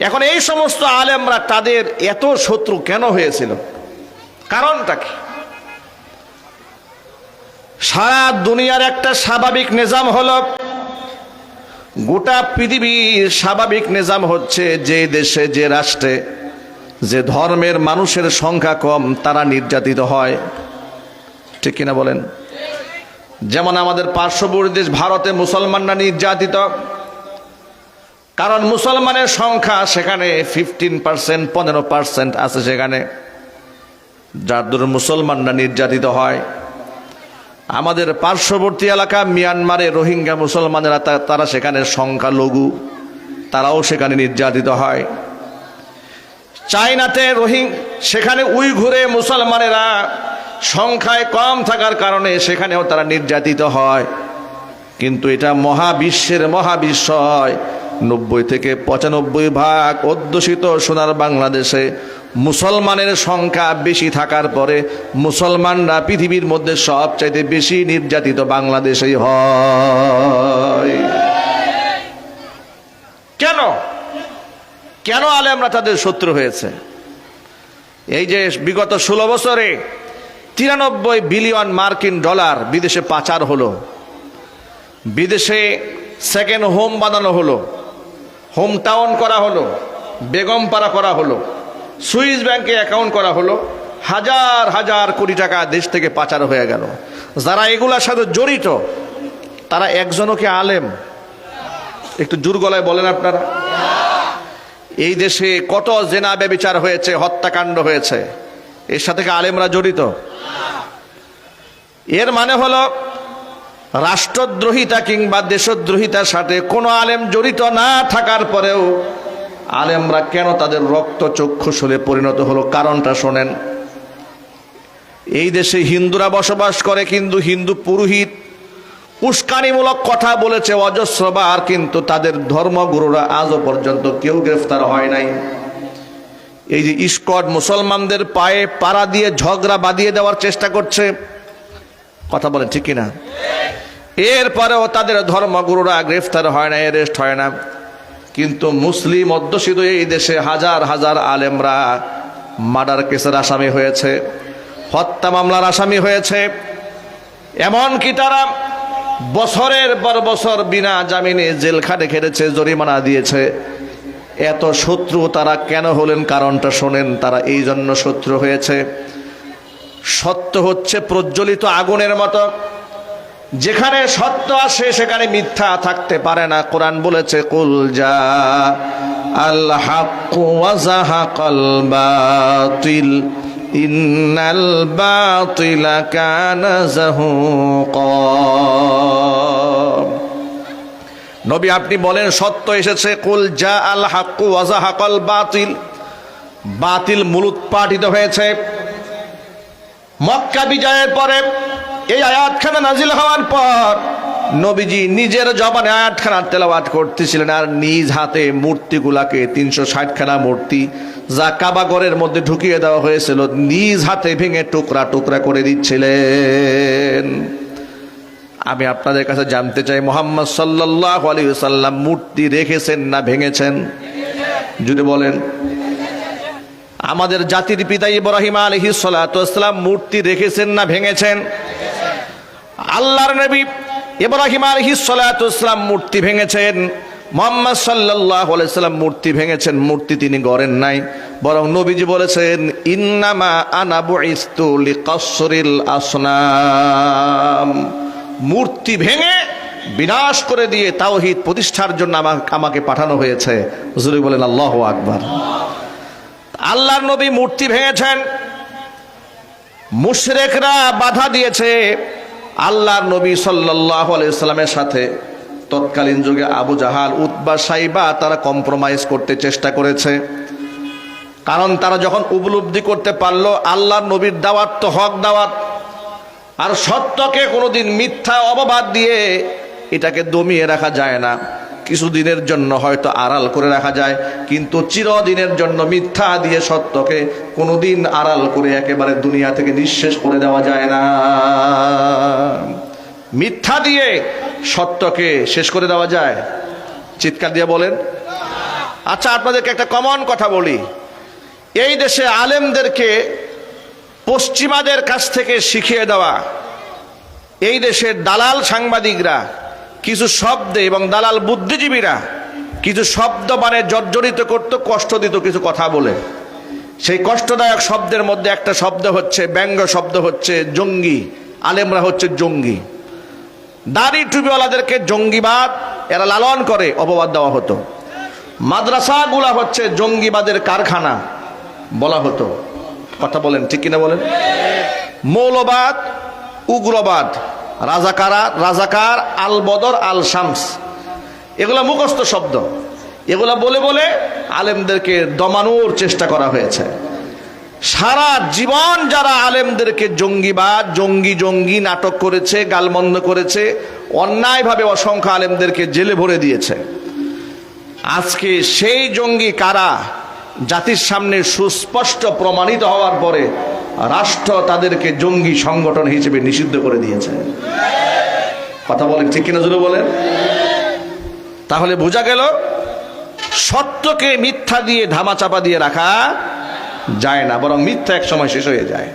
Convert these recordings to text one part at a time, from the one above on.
এখন এই সমস্ত আলেমরা তাদের এত শত্রু কেন হয়েছিল? কারণটা কি? সারা দুনিয়ার একটা স্বাভাবিক নিজাম হল, গোটা পৃথিবীর স্বাভাবিক নিজাম হচ্ছে যে দেশে, যে রাষ্ট্রে, যে ধর্মের মানুষের সংখ্যা কম, তারা নির্যাতিত হয়। ঠিক কিনা বলেন? যেমন আমাদের পার্শ্ববর্তী দেশ ভারতে মুসলমানরা নির্যাতিত কারণ মুসলমানের সংখ্যা সেখানে ফিফটিন পার্সেন্ট পনেরো পার্সেন্ট আছে সেখানে। যার মুসলমানরা নির্যাতিত হয়। আমাদের পার্শ্ববর্তী এলাকা মিয়ানমারে রোহিঙ্গা মুসলমানেরা তারা সেখানে সংখ্যালঘু। তারাও সেখানে নির্যাতিত হয়। চায়নাতে রোহিং সেখানে উইঘুরে মুসলমানেরা সংখ্যায় কম থাকার কারণে সেখানেও তারা নির্যাতিত হয়। কিন্তু এটা মহাবিশ্বের মহাবিশ্বয় নব্বই থেকে পঁচানব্বই ভাগ অধ্যুষিত সোনার বাংলাদেশে মুসলমানের সংখ্যা বেশি থাকার পরে মুসলমানরা পৃথিবীর মধ্যে সবচাইতে বেশি নির্যাতিত বাংলাদেশেই হয়। কেন? কেন আলেমরা তাদের শত্রু হয়েছে? এই যে বিগত ষোলো বছরে তিরানব্বই বিলিয়ন মার্কিন ডলার বিদেশে পাচার হলো, বিদেশে সেকেন্ড হোম বানানো হলো হোম টাউন করা হলো বেগমপাড়া করা হলো, সুইস ব্যাংকে অ্যাকাউন্ট করা হলো, হাজার হাজার কোটি টাকা দেশ থেকে পাচার হয়ে গেল। যারা এগুলার সাথে জড়িত, তারা একজনও আলেম? একটু জোর গলায় বলেন আপনারা। এই দেশে কত জেনা ব্যবিচার হয়েছে, হত্যাকাণ্ড হয়েছে, এর সাথে আলেমরা জড়িত? এর মানে হলো রাষ্ট্রদ্রোহিতা কিংবা দেশদ্রোহিতার সাথে কোনো আলেম জড়িত না থাকার পরেও আলেমরা কেন তাদের রক্ত চক্ষুশলে পরিণত হলো? কারণটা শোনেন। এই দেশে হিন্দুরা বসবাস করে কিন্তু হিন্দু পুরোহিত উস্কানিমূলক কথা বলেছে অজস্রবার কিন্তু তাদের ধর্মগুরুরা আজও পর্যন্ত কেউ গ্রেফতার হয় নাই। এই যে ইস্কট মুসলমানদের পায়ে পাড়া দিয়ে ঝগড়া বাঁধিয়ে দেওয়ার চেষ্টা করছে কথা বলেন, ঠিক কিনা? এরপরেও তাদের ধর্মগুরুরা গ্রেফতার হয় না অ্যারেস্ট হয় না। কিন্তু মুসলিম অধ্যুষিত এই দেশে হাজার হাজার আলেমরা মার্ডার কেসের আসামি হয়েছে, হত্যা মামলার আসামি হয়েছে। এমনকি তারা বছরের পর বছর বিনা জামিনে জেল খাটে খেটেছে, জরিমানা দিয়েছে। এত শত্রু তারা কেন হলেন, কারণটা শোনেন, তারা এই জন্য শত্রু হয়েছে। সত্য হচ্ছে প্রজ্বলিত আগুনের মতো। যেখানে সত্য আসে সেখানে মিথ্যা থাকতে পারে না। কোরআন বলেছে, কুল যা বাতিল। নবী, আপনি বলেন, সত্য এসেছে, কুল যা আল হাক্কু ওয়া জাহাকাল বাতিল। বাতিল মূলোৎপাটিত হয়েছে। মক্কা বিজয়ের পরে এই আয়াতখানা নাজিল হওয়ার পর নবীজি নিজের জবানে আয়াতখানা তেলাওয়াত করতেছিলেন আর নিজ হাতে মূর্তিগুলাকে তিনশো ষাটখানা মূর্তি যা কাবাগরের মধ্যে ঢুকিয়ে দেওয়া হয়েছিল, নিজ হাতে ভেঙে টুকরা টুকরা করে দিচ্ছিলেন। আমি আপনাদের কাছে জানতে চাই, মোহাম্মদ সাল্লাহ আলী সাল্লাম মূর্তি রেখেছেন না ভেঙেছেন? যদি বলেন। আমাদের জাতির পিতা ইব্রাহিম আলহি সালাতাম মূর্তি রেখেছেন না ভেঙেছেন? আল্লাহর নবী ইব্রাহিম আলহি সালাতাম মূর্তি ভেঙেছেন। মোহাম্মদ সাল্লাহ সাল্লাম মূর্তি ভেঙেছেন, মূর্তি তিনি গড়েন নাই। বরং নবীজি বলেছেন, ইন্নামা আনাবু ইস্তুলি কসরিল আসনাম। মূর্তি ভেঙে বিনাশ করে দিয়ে তাওহিদ প্রতিষ্ঠার জন্য আমাকে আমাকে পাঠানো হয়েছে। হুজুরি বলেন, আল্লাহ আকবার। আল্লাহর নবী মূর্তি ভেঙেছেন। মুশরেকরা বাধা দিয়েছে আল্লাহর নবী সাল্লাহ আলাইসাল্লামের সাথে। তৎকালীন যুগে আবু জাহাল, উতবা, সাইবা তারা কম্প্রোমাইজ করতে চেষ্টা করেছে। কারণ তারা যখন উপলব্ধি করতে পারল, আল্লাহর নবীর দাওয়াত তো হক দাওয়াত। আর সত্যকে কোনোদিন মিথ্যা অপবাদ দিয়ে এটাকে দমিয়ে রাখা যায় না। কিছুদিনের জন্য হয়তো আড়াল করে রাখা যায়, কিন্তু চিরদিনের জন্য মিথ্যা দিয়ে সত্যকে কোনোদিন আড়াল করে একেবারে দুনিয়া থেকে নিঃশেষ করে দেওয়া যায় না। মিথ্যা দিয়ে সত্যকে শেষ করে দেওয়া যায়। চিৎকার দিয়ে বলেন আচ্ছা আপনাদেরকে একটা কমন কথা বলি। এই দেশে আলেমদেরকে পশ্চিমাদের কাছ থেকে শিখিয়ে দেওয়া, এই দেশের দালাল সাংবাদিকরা কিছু শব্দে এবং দালাল বুদ্ধিজীবীরা কিছু শব্দ মানে জর্জরিত করত, কষ্ট দিত কিছু কথা বলে। সেই কষ্টদায়ক শব্দের মধ্যে একটা শব্দ হচ্ছে, ব্যঙ্গ শব্দ হচ্ছে, জঙ্গি। আলেমরা হচ্ছে জঙ্গি। দাড়ি টুপিওয়ালাদেরকে জঙ্গিবাদ, এরা লালন করে, অপবাদ দেওয়া হতো। মাদ্রাসাগুলা হচ্ছে জঙ্গিবাদের কারখানা বলা হতো। কথা বলেন, ঠিক কিনা বলেন? মৌলবাদ, উগ্রবাদ রাজাকারা, রাজাকার আল বদর আল শামস এগুলা মুখস্থ শব্দ। এগুলা বলে বলে আলেমদেরকে দমানোর চেষ্টা করা হয়েছে। সারা জীবন যারা আলেমদেরকে জঙ্গিবাদ, জঙ্গি জঙ্গি নাটক করেছে, গালমন্দ করেছে, অন্যায়ভাবে অসংখ্য আলেমদেরকে জেলে ভরে দিয়েছে। আজকে সেই জঙ্গি কারা? জাতির সামনে সুস্পষ্ট প্রমাণিত হওয়ার পরে রাষ্ট্র তাদেরকে জঙ্গি সংগঠন হিসেবে নিষিদ্ধ করে দিয়েছে। কথা বলেন, ঠিক কিনা জুড়ে বলেন? তাহলে বোঝা গেল, সত্যকে মিথ্যা দিয়ে ধামাচাপা দিয়ে রাখা যায় না, বরং মিথ্যা এক সময় শেষ হয়ে যায়।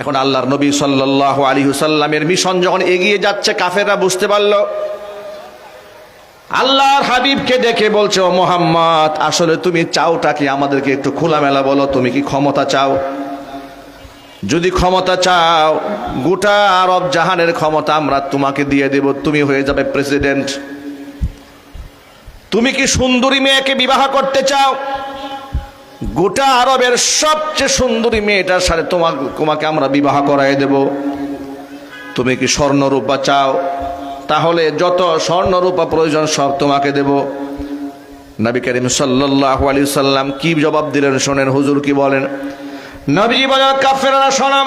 এখন আল্লাহর নবী সাল্লাহ আলী হুসাল্লামের মিশন যখন এগিয়ে যাচ্ছে, কাফেররা বুঝতে পারল আল্লাহর হাবিবকে দেখে বলছে, ও মোহাম্মদ, আসলে তুমি চাওটা কি? আমাদেরকে একটু খোলামেলা বলো, তুমি কি ক্ষমতা চাও? যদি ক্ষমতা চাও, গোটা আরব জাহানের ক্ষমতা আমরা তোমাকে দিয়ে দেব, তুমি হয়ে যাবে প্রেসিডেন্ট। তুমি কি সুন্দরী মেয়েকে বিবাহ করতে চাও? গোটা আরবের সবচেয়ে সুন্দরী মেয়েটার সাথে তোমাকে আমরা বিবাহ করাই দেব। তুমি কি স্বর্ণরূপা চাও? তাহলে যত স্বর্ণরূপা প্রয়োজন সব তোমাকে দেব। নবী করিম সাল্লাহ আলী সাল্লাম কি জবাব দিলেন শোনেন, হুজুর কি বলেন? নবীজি বলেন কাফেরা শোনাম,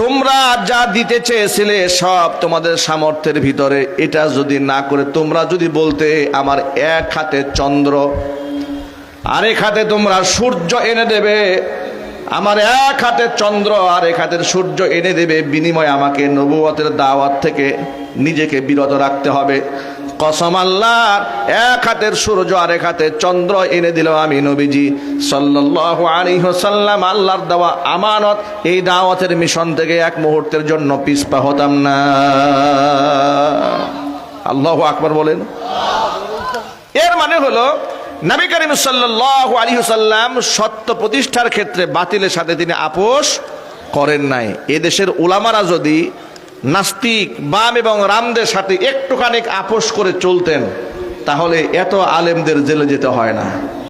তোমরা যা দিতে চেয়েছিলে সব তোমাদের সামর্থ্যের ভিতরে, এটা যদি না করে তোমরা যদি বলতে আমার এক হাতে চন্দ্র, আরেক হাতে তোমরা সূর্য এনে দেবে, আমার এক হাতে চন্দ্র আর এক হাতের সূর্য এনে দেবে, বিনিময়ে আমাকে নবুয়তের দাওয়াত থেকে নিজেকে বিরত রাখতে হবে। কসম আল্লাহর এক হাতের সূর্য আর এক হাতে চন্দ্র এনে দিল আমি নবীজি। ওয়াসাল্লাম, আল্লাহর দেওয়া আমানত, এই দাওয়াতের মিশন থেকে এক মুহূর্তের জন্য পিছপা হতাম না। আল্লাহু আকবার বলেন। এর মানে হলো, নবী করিম সাল্লাল্লাহু আলাইহি সাল্লাম সত্য প্রতিষ্ঠার ক্ষেত্রে বাতিলের সাথে তিনি আপোষ করেন নাই। এদেশের উলামারা যদি নাস্তিক, বাম এবং রামদের সাথে একটুখানি আপোষ করে চলতেন, তাহলে এত আলেমদের জেলে যেতে হয় না।